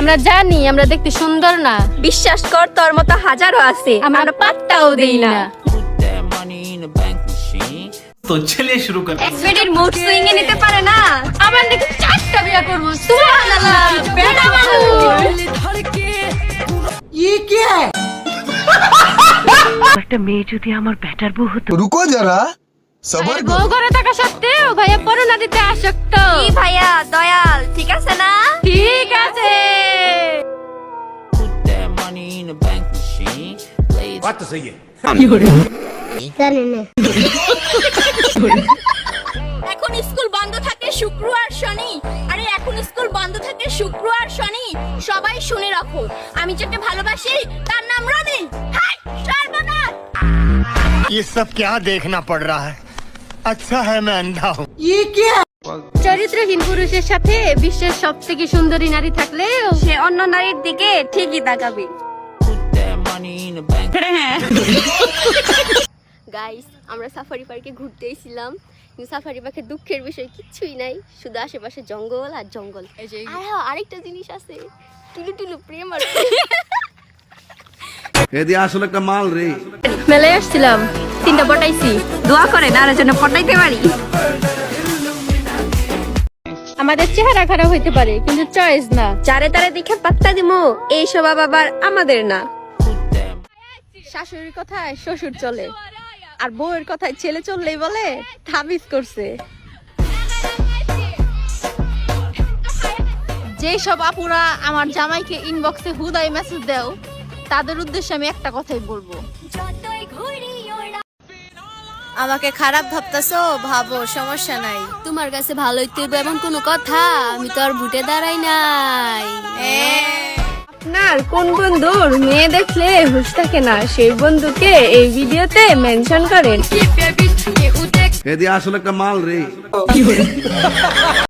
আমরা জানি আমরা দেখতে সুন্দর না। বিশ্বাস কর তোর মতো হাজারও আছে। আমার পাত্তাও দেই না। তো চলে শুরু কর। এক্সপেক্টেড মুড সুইং এ নিতে পারে না। আমার নাকি চারটা বিয়া করব। সুবহানাল্লাহ। বেটা মানুষ। ই কি? একটা মেয়ে যদি আমার ব্যাটার বউ হতো। রুকো যারা সবার বউ ঘরে থাকা সত্ত্বেও ভাইয়া পরনাদিতে আসক্ত। কি ভাইয়া দয়াল ঠিক আছে না? money in the bank machine. Play এখন স্কুল বন্ধ থাকে শুক্র আর শনি আরে এখন স্কুল বন্ধ থাকে শুক্র আর শনি সবাই শুনে রাখো আমি যাকে ভালোবাসি তার নাম রনি হাই সর্বনাশ ये सब क्या देखना पड़ रहा है अच्छा है मैं अंधा हूँ চরিত্রহীন পুরুষের সাথে বিশ্বের সব থেকে সুন্দরী নারী থাকলেও সে অন্য নারীর দিকে ঠিকই তাকাবে গাইস আমরা সাফারি পার্কে ঘুরতে এসেছিলাম। কিন্তু সাফারি পার্কে দুঃখের বিষয় কিচ্ছুই নাই। শুধু আশেপাশে জঙ্গল আর জঙ্গল। আর হ্যাঁ আরেকটা জিনিস আছে। টুলু টুলু প্রেম আর এদি আসলে একটা মাল রে। মেলায় আসছিলাম তিনটা পটাইছি। দোয়া করে না আর জন্য পটাইতে পারি। আমাদের চেহারা খারাপ হইতে পারে কিন্তু চয়েস না। চারে তারে দেখে পাত্তা দিমু এই স্বভাব আবার আমাদের না। শাশুড়ির কথায় শ্বশুর চলে। আর বউয়ের কথায় ছেলে চললেই বলে থাবিজ করছে। যেই সব আপুরা আমার জামাইকে ইনবক্সে হুদাই মেসেজ দেও তাদের উদ্দেশ্যে আমি একটা কথাই বলব। আমাকে খারাপ ভাবতেছো? ভাবো সমস্যা নাই। তোমার কাছে ভালোই তো এমন কোনো কথা? আমি তো আর ভুটে দাঁড়াই নাই। আপনার কোন বন্ধুর মেয়ে দেখলে হুশ থাকে না? সেই বন্ধুকে এই ভিডিওতে মেনশন করেন। এদি আসলে একটা মাল রে।